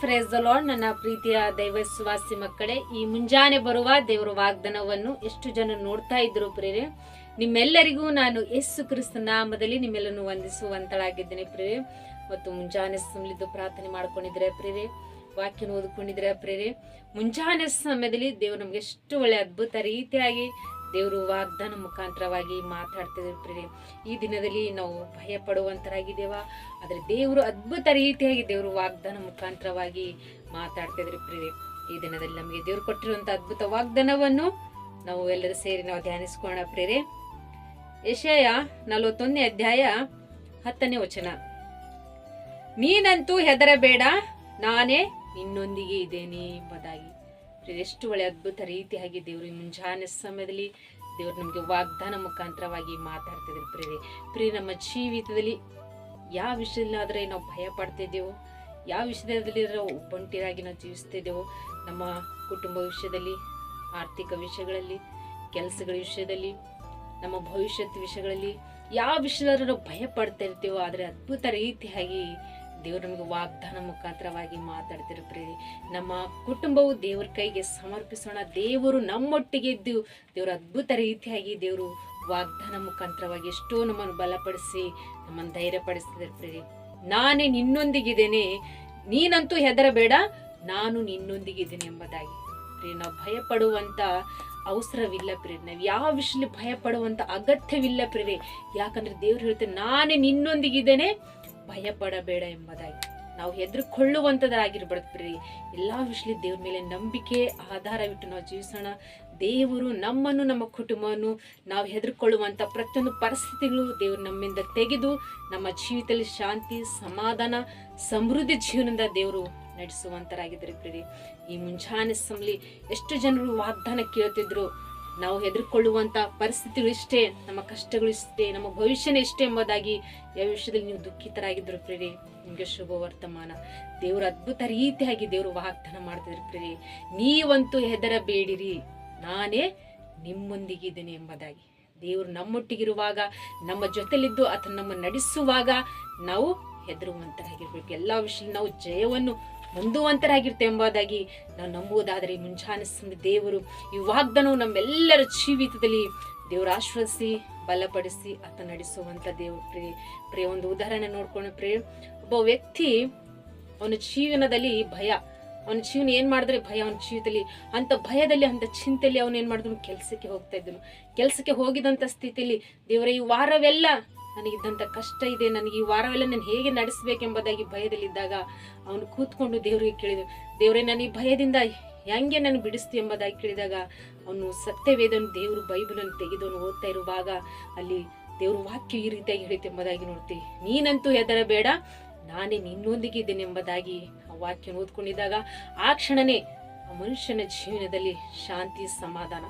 Phrase the lord ನನ್ನ ಪ್ರೀತಿಯ ದೈವ ವಿಶ್ವಾಸಿ ಮಕ್ಕಳೇ, ಈ ಮುಂಜಾನೆ ಬರುವ ದೇವರ ವಾಗ್ದಾನವನ್ನು ಎಷ್ಟು ಜನ ನೋಡ್ತಾ ಇದ್ರು ಪ್ರೇರೆ ನಿಮ್ಮೆಲ್ಲರಿಗೂ ನಾನು ಯೇಸು ಕ್ರಿಸ್ತ ನಾಮದಲ್ಲಿ ನಿಮ್ಮೆಲ್ಲನ್ನು ವಂದಿಸುವಂತಳಾಗಿದ್ದೇನೆ ಪ್ರೇರೆ ಮತ್ತು ಮುಂಜಾನೆ ಸಮಯದ್ದು ಪ್ರಾರ್ಥನೆ ಮಾಡ್ಕೊಂಡಿದ್ರೆ ಪ್ರೇರೆ ವಾಕ್ಯನ ಓದ್ಕೊಂಡಿದ್ರೆ ಪ್ರೇರೆ ಮುಂಜಾನೆ ಸಮಯದಲ್ಲಿ ದೇವರು ನಮ್ಗೆ ಎಷ್ಟು ಒಳ್ಳೆ ಅದ್ಭುತ ರೀತಿಯಾಗಿ ದೇವರು ವಾಗ್ದಾನ ಮುಖಾಂತರವಾಗಿ ಮಾತಾಡ್ತಿದ್ರು ಈ ದಿನದಲ್ಲಿ ನಾವು ಭಯ ಪಡುವಂತರಾಗಿದ್ದೇವ? ಆದರೆ ದೇವರು ಅದ್ಭುತ ರೀತಿಯಾಗಿ ದೇವರು ವಾಗ್ದಾನ ಮುಖಾಂತರವಾಗಿ ಮಾತಾಡ್ತಿದ್ರು ಪ್ರೀತಿ ಈ ದಿನದಲ್ಲಿ ನಮಗೆ ದೇವರು ಕೊಟ್ಟಿರುವಂಥ ಅದ್ಭುತ ವಾಗ್ದಾನವನ್ನು ನಾವು ಎಲ್ಲರೂ ಸೇರಿ ನಾವು ಧ್ಯಾನಿಸ್ಕೋಣ ಪ್ರೇರೆ ಯಶಯ ನಲವತ್ತೊಂದನೇ ಅಧ್ಯಾಯ ಹತ್ತನೇ ವಚನ. ನೀನಂತೂ ಹೆದರಬೇಡ, ನಾನೇ ನಿನ್ನೊಂದಿಗೆ ಇದ್ದೇನೆ ಎಂಬುದಾಗಿ. ಎಷ್ಟು ಒಳ್ಳೆ ಅದ್ಭುತ ರೀತಿಯಾಗಿ ದೇವರು ಈ ಮುಂಜಾನೆ ಸಮಯದಲ್ಲಿ ದೇವರು ನಮಗೆ ವಾಗ್ದಾನ ಮುಖಾಂತರವಾಗಿ ಮಾತಾಡ್ತಿದ್ರು ಪ್ರಿಯರೇ. ಪ್ರಿಯ ನಮ್ಮ ಜೀವಿತದಲ್ಲಿ ಯಾವ ವಿಷಯದಲ್ಲಾದರೆ ನಾವು ಭಯ ಪಡ್ತಿದ್ದೆವು, ಯಾವ ವಿಷಯದಲ್ಲಿ ನಾವು ನಾವು ಜೀವಿಸ್ತಿದ್ದೆವು, ನಮ್ಮ ಕುಟುಂಬ ವಿಷಯದಲ್ಲಿ, ಆರ್ಥಿಕ ವಿಷಯಗಳಲ್ಲಿ, ಕೆಲಸಗಳ ವಿಷಯದಲ್ಲಿ, ನಮ್ಮ ಭವಿಷ್ಯತ್ ವಿಷಯಗಳಲ್ಲಿ ಯಾವ ವಿಷಯದಾದ್ರೂ ನಾವು ಭಯ ಪಡ್ತಾ ಇರ್ತೀವೋ ಆದರೆ ಅದ್ಭುತ ರೀತಿಯಾಗಿ ದೇವರು ನಮಗೆ ವಾಗ್ದಾನ ಮುಖಾಂತರವಾಗಿ ಮಾತಾಡ್ತಿರ್ತೀರಿ ನಮ್ಮ ಕುಟುಂಬವು ದೇವ್ರ ಕೈಗೆ ಸಮರ್ಪಿಸೋಣ. ದೇವರು ನಮ್ಮೊಟ್ಟಿಗೆ ಇದ್ದು ದೇವರು ಅದ್ಭುತ ರೀತಿಯಾಗಿ ದೇವರು ವಾಗ್ದಾನ ಮುಖಾಂತರವಾಗಿ ಎಷ್ಟೋ ನಮ್ಮನ್ನು ಬಲಪಡಿಸಿ ನಮ್ಮನ್ನು ಪ್ರೀತಿ ನಾನೇ ನಿನ್ನೊಂದಿಗಿದ್ದೇನೆ. ನೀನಂತೂ ಹೆದರಬೇಡ. ನಾನು ನಿನ್ನೊಂದಿಗಿದ್ದೇನೆ ಎಂಬುದಾಗಿ. ಪ್ರೀ ನಾವು ಭಯಪಡುವಂತ ಅವಸರವಿಲ್ಲ ಪ್ರೇರಿ ನಾವು ಯಾವ ವಿಷಯದಲ್ಲಿ ಭಯ ಪಡುವಂತ ಅಗತ್ಯವಿಲ್ಲ ಪ್ರೇರಿ ಯಾಕಂದ್ರೆ ದೇವ್ರು ಹೇಳ್ತಾರೆ, ನಾನೇ ನಿನ್ನೊಂದಿಗಿದ್ದೇನೆ. ಭಯ ಪಡಬೇಡ ಎಂಬುದಾಗಿ. ನಾವು ಹೆದರ್ಕೊಳ್ಳುವಂಥದ್ದಾಗಿರ್ಬಾರ್ದು ಪ್ರೀ ಎಲ್ಲ ವಿಷಯದಲ್ಲಿ ದೇವ್ರ ಮೇಲೆ ನಂಬಿಕೆ, ಆಧಾರವಿಟ್ಟು ನಾವು ಜೀವಿಸೋಣ. ದೇವರು ನಮ್ಮನ್ನು, ನಮ್ಮ ಕುಟುಂಬವನ್ನು ನಾವು ಹೆದರ್ಕೊಳ್ಳುವಂಥ ಪ್ರತಿಯೊಂದು ಪರಿಸ್ಥಿತಿಗಳು ದೇವರು ನಮ್ಮಿಂದ ತೆಗೆದು ನಮ್ಮ ಜೀವಿತದಲ್ಲಿ ಶಾಂತಿ, ಸಮಾಧಾನ, ಸಮೃದ್ಧಿ ಜೀವನದ ದೇವರು ನಡೆಸುವಂತರಾಗಿದ್ದಾರೆ ಪ್ರಿಯ ಈ ಮುಂಜಾನೆ ಸಮಲಿ ಎಷ್ಟು ಜನರು ವಾಗ್ದಾನ ಕೇಳ್ತಿದ್ರು ನಾವು ಹೆದರ್ಕೊಳ್ಳುವಂತ ಪರಿಸ್ಥಿತಿಗಳು ಇಷ್ಟೇ, ನಮ್ಮ ಕಷ್ಟಗಳು ಇಷ್ಟೇ, ನಮ್ಮ ಭವಿಷ್ಯನೇ ಇಷ್ಟೇ ಎಂಬುದಾಗಿ ಯಾವ ವಿಷಯದಲ್ಲಿ ನೀವು ದುಃಖಿತರಾಗಿದ್ದರು ಪ್ರೇರಿ ನಿಮಗೆ ಶುಭ ವರ್ತಮಾನ. ದೇವರು ಅದ್ಭುತ ರೀತಿಯಾಗಿ ದೇವರು ವಾಗ್ದಾನ ಮಾಡ್ತಿದ್ರು ಪ್ರೇರಿ ನೀವಂತೂ ಹೆದರಬೇಡಿರಿ, ನಾನೇ ನಿಮ್ಮೊಂದಿಗಿದ್ದೇನೆ ಎಂಬುದಾಗಿ. ದೇವರು ನಮ್ಮೊಟ್ಟಿಗಿರುವಾಗ, ನಮ್ಮ ಜೊತೆಲಿದ್ದು ಅಥವಾ ನಮ್ಮ ನಡೆಸುವಾಗ ನಾವು ಹೆದರುವಂತರಾಗಿರ್ಬೇಕು. ಎಲ್ಲ ವಿಷಯ ನಾವು ಜಯವನ್ನು ಎಂಬುದಾಗಿ ನಾವು ನಂಬುವುದಾದರೆ ಮುಂಜಾನೆ ದೇವರು ಈ ವಾಗ್ದಾನವು ನಮ್ಮೆಲ್ಲರ ಜೀವಿತದಲ್ಲಿ ದೇವರು ಆಶ್ವಾಸಿ ಬಲಪಡಿಸಿ ಆತ ನಡೆಸುವಂತ ದೇವರು. ಪ್ರೇ ಪ್ರೇ ಒಂದು ಉದಾಹರಣೆ ನೋಡ್ಕೊಂಡು ಪ್ರೇ ಒಬ್ಬ ವ್ಯಕ್ತಿ ಅವನ ಜೀವನದಲ್ಲಿ ಭಯ. ಅವನ ಜೀವನ ಏನು ಮಾಡಿದ್ರೆ ಭಯ ಅವನ ಜೀವಿತದಲ್ಲಿ? ಅಂತ ಭಯದಲ್ಲಿ, ಅಂತ ಚಿಂತೆಯಲ್ಲಿ ಅವನು ಏನು ಮಾಡಿದ್ರು ಕೆಲಸಕ್ಕೆ ಹೋಗ್ತಾ ಇದ್ದನು. ಕೆಲಸಕ್ಕೆ ಹೋಗಿದಂತ ಸ್ಥಿತಿಯಲ್ಲಿ ದೇವರ, ಈ ವಾರವೆಲ್ಲ ನನಗಿದ್ದಂಥ ಕಷ್ಟ ಇದೆ. ನನಗೆ ಈ ವಾರವೆಲ್ಲ ನಾನು ಹೇಗೆ ನಡೆಸಬೇಕೆಂಬುದಾಗಿ ಭಯದಲ್ಲಿದ್ದಾಗ ಅವನು ಕೂತ್ಕೊಂಡು ದೇವರಿಗೆ ಕೇಳಿದ ದೇವರೇ, ನಾನು ಈ ಭಯದಿಂದ ಹೆಂಗೆ ನಾನು ಬಿಡಿಸ್ತು ಎಂಬುದಾಗಿ ಕೇಳಿದಾಗ ಅವನು ಸತ್ಯವೇದನು ದೇವರು ಬೈಬಲನ್ನು ತೆಗೆದವನು ಓದ್ತಾ ಇರುವಾಗ ಅಲ್ಲಿ ದೇವ್ರ ವಾಕ್ಯ ಈ ರೀತಿಯಾಗಿ ಹೇಳಿತೆ ಎಂಬುದಾಗಿ ನೋಡ್ತೀವಿ. ನೀನಂತೂ ಹೆದರಬೇಡ, ನಾನೇ ನಿನ್ನೊಂದಿಗೆ ಇದ್ದೇನೆ ಎಂಬುದಾಗಿ ಆ ವಾಕ್ಯ ಓದ್ಕೊಂಡಿದ್ದಾಗ ಆ ಕ್ಷಣನೇ ಆ ಮನುಷ್ಯನ ಜೀವನದಲ್ಲಿ ಶಾಂತಿ, ಸಮಾಧಾನ.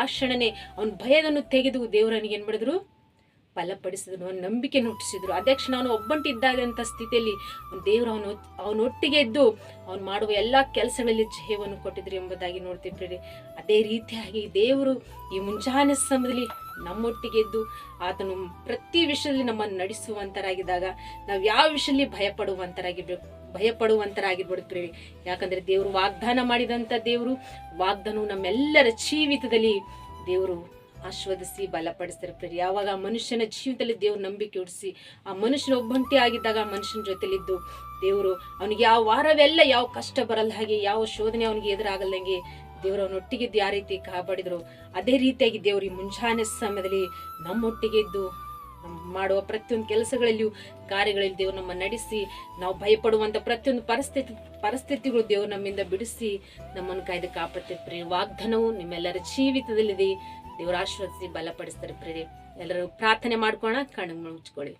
ಆ ಕ್ಷಣನೇ ಅವನ ಭಯವನ್ನು ತೆಗೆದು ದೇವರನಿಗೆ ಏನ್ ಮಾಡಿದ್ರು? ಬಲಪಡಿಸಿದ್ರು ಅವನ ನಂಬಿಕೆ ಹುಟ್ಟಿಸಿದ್ರು. ಕ್ಷಣ ಅವನು ಒಬ್ಬಂಟಿದ್ದಾಗಂಥ ಸ್ಥಿತಿಯಲ್ಲಿ ದೇವರು ಅವನು ಅವನೊಟ್ಟಿಗೆ ಎದ್ದು ಅವನು ಮಾಡುವ ಎಲ್ಲ ಕೆಲಸಗಳಲ್ಲಿ ಜಯವನ್ನು ಕೊಟ್ಟಿದ್ರು ಎಂಬುದಾಗಿ ನೋಡ್ತೀವಿ ಪ್ರೇರೆ ಅದೇ ರೀತಿಯಾಗಿ ದೇವರು ಈ ಮುಂಜಾನೆ ಸಮಯದಲ್ಲಿ ನಮ್ಮೊಟ್ಟಿಗೆ ಇದ್ದು ಆತನು ಪ್ರತಿ ವಿಷಯದಲ್ಲಿ ನಮ್ಮನ್ನು ನಡೆಸುವಂತರಾಗಿದ್ದಾಗ ನಾವು ಯಾವ ವಿಷಯದಲ್ಲಿ ಭಯಪಡುವಂತರಾಗಿರ್ಬೇಕು ಪಡುವಂತರಾಗಿರ್ಬೇಕು ಪ್ರೇರಿ ಯಾಕಂದ್ರೆ ದೇವರು ವಾಗ್ದಾನ ಮಾಡಿದಂಥ ದೇವರು, ವಾಗ್ದಾನವು ನಮ್ಮೆಲ್ಲರ ಜೀವಿತದಲ್ಲಿ ದೇವರು ಆಸ್ವಾದಿಸಿ ಬಲಪಡಿಸ್ತಾರೆ ಪ್ರಿಯರಿ. ಯಾವಾಗ ಮನುಷ್ಯನ ಜೀವನದಲ್ಲಿ ದೇವ್ರ ನಂಬಿಕೆ ಉಡಿಸಿ, ಆ ಮನುಷ್ಯನ ಒಬ್ಬಂಟಿ ಆಗಿದ್ದಾಗ ಮನುಷ್ಯನ ಜೊತೆಲಿದ್ದು ದೇವರು ಅವನಿಗೆ ಯಾವ ವಾರವೆಲ್ಲ ಯಾವ ಕಷ್ಟ ಬರಲ್ಲ ಹಾಗೆ, ಯಾವ ಶೋಧನೆ ಅವನಿಗೆ ಎದುರಾಗಲ್ಲಂಗೆ ದೇವರು ಅವನೊಟ್ಟಿಗೆ ಯಾವ ರೀತಿ ಕಾಪಾಡಿದ್ರು. ಅದೇ ರೀತಿಯಾಗಿ ದೇವರು ಈ ಮುಂಜಾನೆ ಸಮಯದಲ್ಲಿ ನಮ್ಮೊಟ್ಟಿಗೆ ಇದ್ದು ಮಾಡುವ ಪ್ರತಿಯೊಂದು ಕೆಲಸಗಳಲ್ಲಿಯೂ, ಕಾರ್ಯಗಳಲ್ಲಿ ದೇವರು ನಮ್ಮ ನಡೆಸಿ, ನಾವು ಭಯಪಡುವಂಥ ಪ್ರತಿಯೊಂದು ಪರಿಸ್ಥಿತಿ, ಪರಿಸ್ಥಿತಿಗಳು ದೇವರು ನಮ್ಮಿಂದ ಬಿಡಿಸಿ ನಮ್ಮನ್ನು ಕಾಯ್ದು ಪ್ರಿಯ ವಾಗ್ದಾನವು ನಿಮ್ಮೆಲ್ಲರ ಜೀವಿತದಲ್ಲಿದೆ. ದೇವರ ಆಶೀರ್ವದಿಸಿ ಬಲಪಡಿಸ್ತಾರೆ ಪ್ರೇರಿ ಎಲ್ಲರೂ ಪ್ರಾರ್ಥನೆ ಮಾಡ್ಕೋಣ ಕಣ್ಣು ಮುಚ್ಕೊಳ್ಳಿ.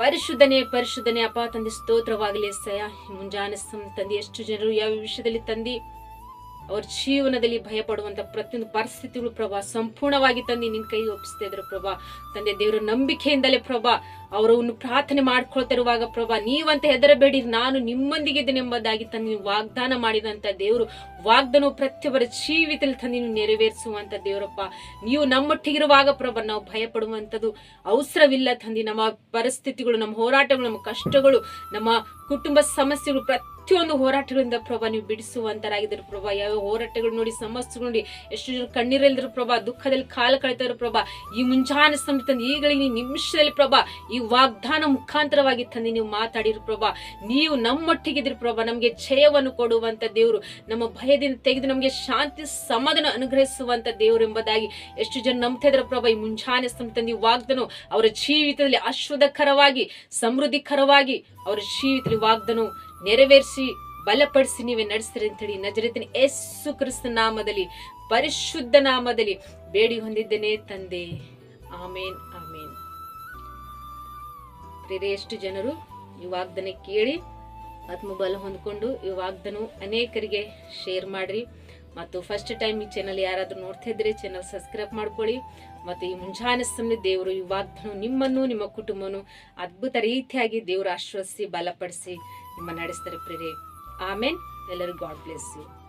ಪರಿಶುದ್ಧನೆ ಪರಿಶುದ್ಧನೆ, ಅಪ್ಪ ತಂದೆ, ಸ್ತೋತ್ರವಾಗಲಿ ಸಯ ಮುಂಜಾನೆ ತಂದೆ ಎಷ್ಟು ಜನರು ಯಾವ ವಿಷಯದಲ್ಲಿ ತಂದಿ? ಅವ್ರ ಜೀವನದಲ್ಲಿ ಭಯಪಡುವಂಥ ಪ್ರತಿಯೊಂದು ಪರಿಸ್ಥಿತಿಗಳು ಪ್ರಭಾ, ಸಂಪೂರ್ಣವಾಗಿ ತಂದೆ ನಿನ್ನ ಕೈ ಒಪ್ಪಿಸ್ತಾ ಇದ್ರು ಪ್ರಭಾ. ತಂದೆ ದೇವರ ನಂಬಿಕೆಯಿಂದಲೇ ಪ್ರಭಾ, ಅವರನ್ನು ಪ್ರಾರ್ಥನೆ ಮಾಡ್ಕೊಳ್ತಿರುವಾಗ ಪ್ರಭಾ, ನೀವಂತ ಹೆದರಬೇಡಿ, ನಾನು ನಿಮ್ಮೊಂದಿಗಿದ್ದೇನೆ ಎಂಬುದಾಗಿ ತಂದೆ ವಾಗ್ದಾನ ಮಾಡಿದಂತ ದೇವರು, ವಾಗ್ದಾನವು ಪ್ರತಿಯೊಬ್ಬರ ಜೀವಿತದಲ್ಲಿ ತಂದೆ ನೀವು ನೆರವೇರಿಸುವಂತ ದೇವರಪ್ಪ. ನೀವು ನಮ್ಮೊಟ್ಟಿಗಿರುವಾಗ ಪ್ರಭಾ, ನಾವು ಭಯಪಡುವಂಥದ್ದು ಅವಸರವಿಲ್ಲ ತಂದೆ. ನಮ್ಮ ಪರಿಸ್ಥಿತಿಗಳು, ನಮ್ಮ ಹೋರಾಟಗಳು, ನಮ್ಮ ಕಷ್ಟಗಳು, ನಮ್ಮ ಕುಟುಂಬ ಸಮಸ್ಯೆಗಳು ಪ್ರತಿಯೊಂದು ಹೋರಾಟಗಳಿಂದ ಪ್ರಭಾ ನೀವು ಬಿಡಿಸುವಂತರಾಗಿದ್ದರು ಪ್ರಭಾ. ಯಾವ ಹೋರಾಟಗಳು ನೋಡಿ, ಸಮಸ್ಯೆಗಳು ನೋಡಿ, ಎಷ್ಟು ಜನ ಕಣ್ಣೀರಲ್ಲಿದ್ರು ಪ್ರಭಾ, ದುಃಖದಲ್ಲಿ ಕಾಲ ಕಳೆದರು ಪ್ರಭಾ. ಈ ಮುಂಜಾನೆ ಸಮಯ ತಂದು ಈಗಳಿಗೆ ಈ ನಿಮಿಷದಲ್ಲಿ ಪ್ರಭಾ, ಈ ವಾಗ್ದಾನ ಮುಖಾಂತರವಾಗಿ ತಂದು ನೀವು ಮಾತಾಡಿರು ಪ್ರಭಾ. ನೀವು ನಮ್ಮೊಟ್ಟಿಗಿದ್ರು ಪ್ರಭಾ. ನಮಗೆ ಜಯವನ್ನು ಕೊಡುವಂತ ದೇವರು, ನಮ್ಮ ಭಯದಿಂದ ತೆಗೆದು ನಮಗೆ ಶಾಂತಿ, ಸಮಾಧಾನ ಅನುಗ್ರಹಿಸುವಂತ ದೇವರು ಎಂಬುದಾಗಿ ಎಷ್ಟು ಜನ ನಂಬ್ತಾ ಇದ್ರ ಪ್ರಭಾ. ಈ ಮುಂಜಾನೆ ಸಮಯ ತಂದು ವಾಗ್ದಾನ ಅವರ ಜೀವಿತದಲ್ಲಿ ಅಶ್ವದಕರವಾಗಿ ಸಮೃದ್ಧಿಕರವಾಗಿ ಅವರ ಜೀವಿತದಲ್ಲಿ ವಾಗ್ದಾನ ನೆರವೇರಿಸಿ ಬಲಪಡಿಸಿ ನೀವೇ ನಡೆಸ್ತೀರಿ ಅಂತೇಳಿ ನಜರತಿನ ಯೇಸು ಕ್ರಿಸ್ತ ನಾಮದಲ್ಲಿ, ಪರಿಶುದ್ಧ ನಾಮದಲ್ಲಿ ಬೇಡಿ ಹೊಂದಿದ್ದೇನೆ ತಂದೆ. ಆಮೇನ್ ಆಮೇನ್. ಎಷ್ಟು ಜನರು ಈ ವಾಗ್ದನ ಕೇಳಿ ಆತ್ಮಬಲ ಹೊಂದ್ಕೊಂಡು ಈ ವಾಗ್ದಾನ ಅನೇಕರಿಗೆ ಶೇರ್ ಮಾಡ್ರಿ. ಮತ್ತು ಫಸ್ಟ್ ಟೈಮ್ ಈ ಚಾನಲ್ ಯಾರಾದ್ರೂ ನೋಡ್ತಾ ಇದ್ರೆ ಚಾನಲ್ ಸಬ್ಸ್ಕ್ರೈಬ್ ಮಾಡ್ಕೊಳ್ಳಿ. ಮತ್ತು ಈ ಮುಂಜಾನೆ ಸಮಯ ದೇವರು ಈ ವಾಗ್ದನು ನಿಮ್ಮನ್ನು, ನಿಮ್ಮ ಕುಟುಂಬನು ಅದ್ಭುತ ರೀತಿಯಾಗಿ ದೇವರು ಆಶ್ವಸಿಸಿ ಬಲಪಡಿಸಿ ನಿಮ್ಮ ನಡೆಸ್ತಾರೆ ಪ್ರೇರೆ. ಆಮೇನ್. ಎಲ್ಲರೂ ಗಾಡ್ ಬ್ಲೆಸ್ ಯು.